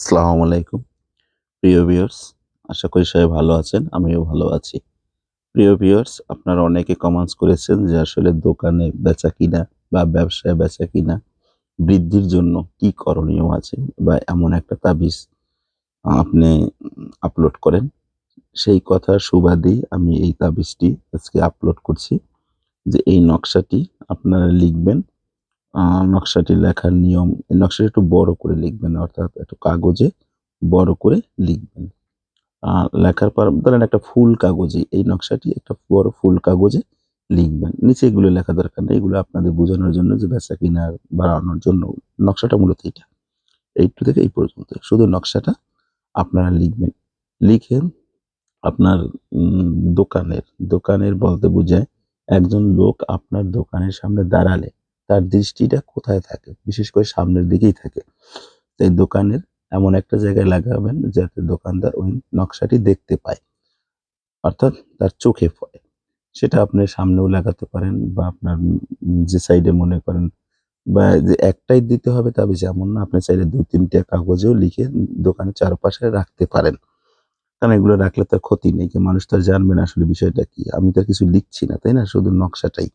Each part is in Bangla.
আসসালামু আলাইকুম। প্রিয় ভিউয়ার্স আশা করি সবাই ভালো আছেন, আমিও ভালো আছি। প্রিয় ভিউয়ার্স আপনারা অনেকে কমেন্টস করেছেন যে আসলে দোকানে বেচা কিনা বা ব্যবসায় বেচা কিনা বৃদ্ধির জন্য কি করণীয় আছে বা এমন একটা তাবিজ আপনি আপলোড করেন। সেই কথার সুবাদেই আমি এই তাবিজটি আজকে আপলোড করছি যে এই নকশাটি আপনারা লিখবেন নকশাটি লেখার নিয়ম নকশাটি একটু বড় করে লিখবেন, অর্থাৎ একটু কাগজে বড় করে লিখবেন। লেখার পর ধরেন একটা ফুল কাগজে, এই নকশাটি একটা বড় ফুল কাগজে লিখবেন। নিচে এগুলো লেখা দরকার নেই, এগুলো আপনাদের বোঝানোর জন্য যে বেচা কিনার বাড়ানোর জন্য। নকশাটা মূলত এটা এইটু থেকে এই পর্যন্ত, শুধু নকশাটা আপনারা লিখবেন। লিখে আপনার দোকানের দোকানের বলতে বোঝায় একজন লোক আপনার দোকানের সামনে দাঁড়ালে তার দৃষ্টিটা কোথায় থাকে? বিশেষ করে সামনের দিকেই থাকে। তাই দোকানের এমন একটা জায়গায় লাগাবেন যাতে দোকানদার ওই নকশাটি দেখতে পায়। অর্থাৎ তার চোখে পড়ে। সেটা আপনি সামনেও লাগাতে পারেন বা আপনার যে সাইডে মনে করেন বা যে একটাই দিতে হবে তবে যেমন না। আপনি চাইলে দু তিনটে কাগজেও লিখে দোকানের চারপাশে রাখতে পারেন। কারণ এগুলো রাখলে তার ক্ষতি নেই মানুষ তো জানবে না আসলে বিষয়টা কি। আমি তো কিছু লিখছি না, তাই না? শুধু নকশাটাই।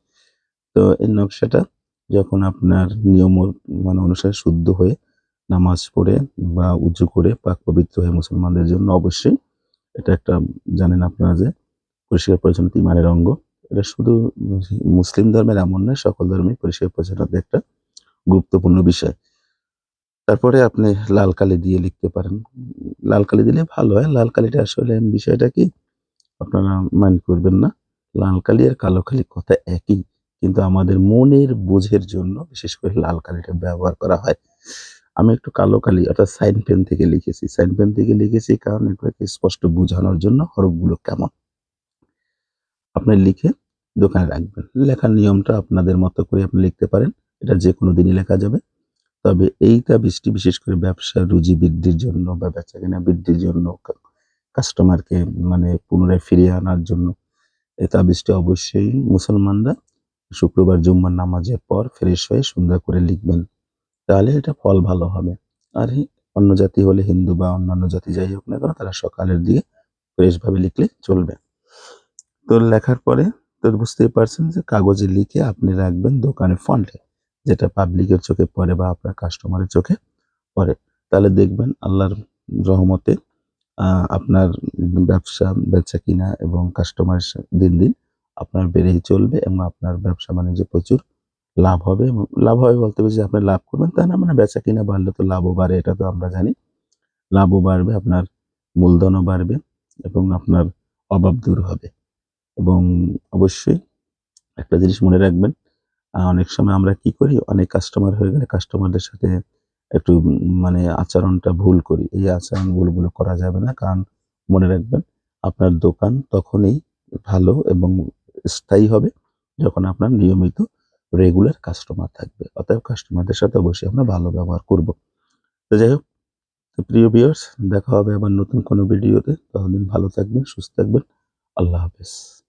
তো এই নকশাটা যখন আপনার নিয়ম মানে অনুসারে শুদ্ধ হয়ে নামাজ পড়ে বা উঁচু করে পাক পবিত্র হয়ে মুসলমানদের জন্য অবশ্যই এটা একটা, জানেন আপনারা যে পরিষ্কার পরিচ্ছন্নতা ইমানের অঙ্গ। এটা শুধু মুসলিম ধর্মের এমন নয়, সকল ধর্মেই পরিষ্কার পরিচ্ছন্নতা একটা গুরুত্বপূর্ণ বিষয়। তারপরে আপনি লাল কালি দিয়ে লিখতে পারেন। লাল কালি দিলে ভালো হয়। লাল কালিটা আসলে বিষয়টা কি? আপনারা মাইন্ড করবেন না। লাল কালি আর কালো কালি কথা একই। কিন্তু আমাদের মনের বোঝের জন্য, বিশেষ করে লাল কালিটা ব্যবহার করা হয়। আমি একটু কালো কালি, অর্থাৎ সাইন পেন থেকে লিখেছি। সাইন পেন থেকে লিখেছি কারণ এগুলোকে স্পষ্ট বোঝানোর জন্য হরফগুলো কেমন। আপনি লিখে দোকানে রাখবেন। লেখার নিয়মটা আপনাদের মতো করে আপনি লিখতে পারেন। এটা যে কোনো দিনই লেখা যাবে। তবে এই তাবিজটি বিশেষ করে ব্যবসা রুজি বৃদ্ধির জন্য বা বেচা কেনা বৃদ্ধির জন্য কাস্টমারকে মানে পুনরায় ফিরিয়ে আনার জন্য এই তাবিজটি অবশ্যই মুসলমানরা শুক্রবার জুম্মার নামাজের পর ফ্রেশ হয়ে সুন্দর করে লিখবেন। তাহলে এটা ফল ভালো হবে। আর অন্য জাতি হলে হিন্দু বা অন্যান্য জাতি যাই হোক না কেন, তারা সকালের দিকে ফ্রেশ ভাবে লিখলে চলবে। তো লেখার পরে তো বুঝতেই পারছেন যে কাগজে লিখে আপনি রাখবেন দোকানে ফন্টে যেটা পাবলিকের চোখে পড়ে বা আপনার কাস্টমারের চোখে পড়ে। তাহলে দেখবেন আল্লাহর রহমতে আপনার ব্যবসা বেচা কিনা এবং কাস্টমার দিন দিন আপনার বেড়েই চলবে এবং আপনার ব্যবসা বাণিজ্যে প্রচুর লাভ হবে এবং লাভ হবে বলতে বুঝি আপনি লাভ করবেন, তা না মানে বেচা কিনা বাড়লে তো লাভও বাড়ে, এটা তো আমরা জানি। লাভও বাড়বে, আপনার মূলধনও বাড়বে এবং আপনার অভাব দূর হবে। এবং অবশ্যই একটা জিনিস মনে রাখবেন অনেক সময় আমরা কি করি, অনেক কাস্টমার হয়ে গেলে কাস্টমারদের সাথে একটু মানে আচরণটা ভুল করি। এই আচরণ ভুলগুলো করা যাবে না, কারণ মনে রাখবেন, আপনার দোকান তখনই ভালো এবং স্থায়ী হবে যখন আপনার নিয়মিত রেগুলার কাস্টমার থাকবে। অতএব কাস্টমারদের সাথে অবশ্যই আমরা ভালো ব্যবহার করব। তো যাই হোক, তো প্রিয় ভিউয়ার্স দেখা হবে আবার নতুন কোনো ভিডিওতে ততদিন ভালো থাকবেন, সুস্থ থাকবেন। আল্লাহ হাফেজ।